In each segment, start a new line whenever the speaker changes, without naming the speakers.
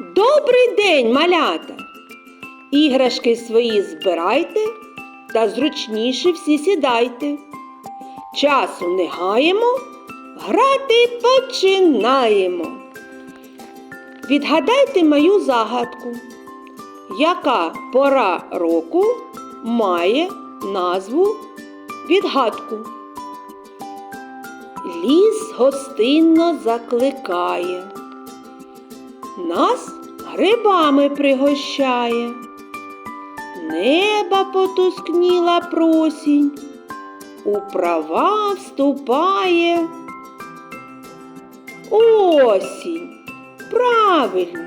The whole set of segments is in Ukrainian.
Добрий день, малята! Іграшки свої збирайте та зручніше всі сідайте. Часу не гаємо, грати починаємо. Відгадайте мою загадку. Яка пора року має назву відгадку? Ліс гостинно закликає, нас грибами пригощає, неба потускніла просінь, у права вступає. Осінь. Правильно.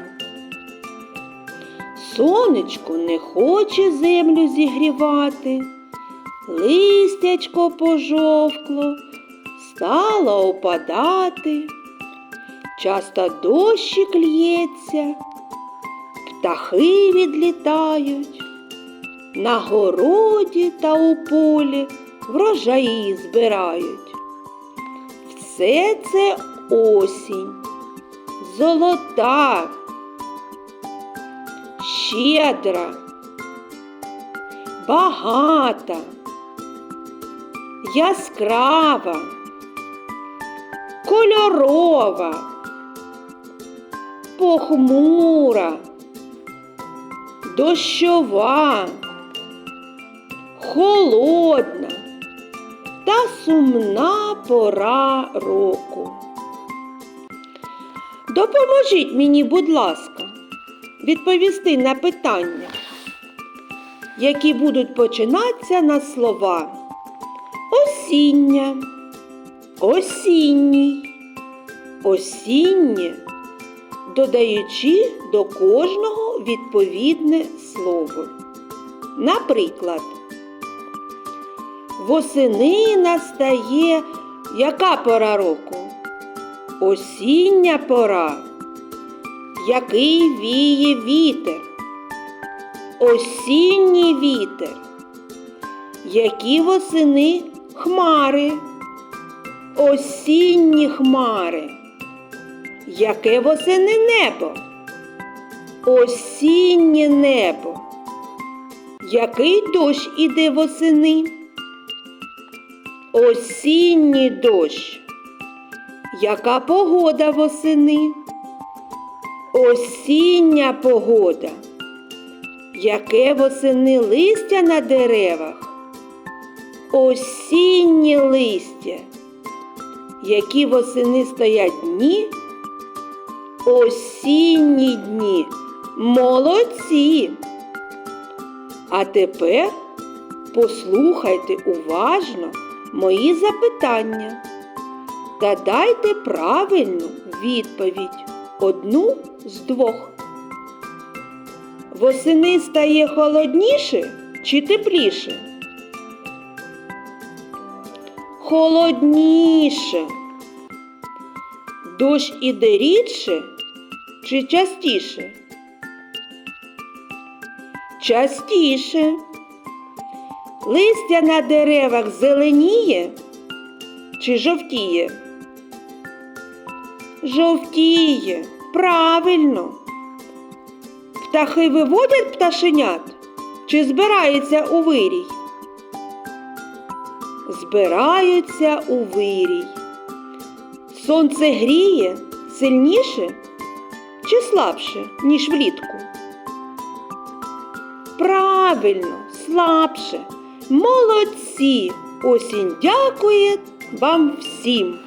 Сонечко не хоче землю зігрівати, листячко пожовкло, стало опадати, часто дощик лється, птахи відлітають, на городі та у полі врожаї збирають. Все це осінь, золота, щедра, багата, яскрава, кольорова, похмура, дощова, холодна та сумна пора року. Допоможіть мені, будь ласка, відповісти на питання, які будуть починатися на слова осіння, осінній, осіннє, додаючи до кожного відповідне слово. Наприклад, восени настає яка пора року? Осіння пора. Який віє вітер? Осінній вітер. Які восени хмари? Осінні хмари. Яке восени небо? Осіннє небо. Який дощ іде восени? Осінній дощ. Яка погода восени? Осіння погода. Яке восени листя на деревах? Осіннє листя. Які восени стоять дні? Осінні дні. Молодці. А тепер послухайте уважно мої запитання та дайте правильну відповідь одну з двох. Восени стає холодніше чи тепліше? Холодніше. Дощ іде рідше чи частіше? Частіше. Листя на деревах зеленіє чи жовтіє? Жовтіє. Правильно. Птахи виводять пташенят чи збираються у вирій? Збираються у вирій. Сонце гріє сильніше чи слабше, ніж влітку? Правильно, слабше. Молодці! Осінь дякує вам всім.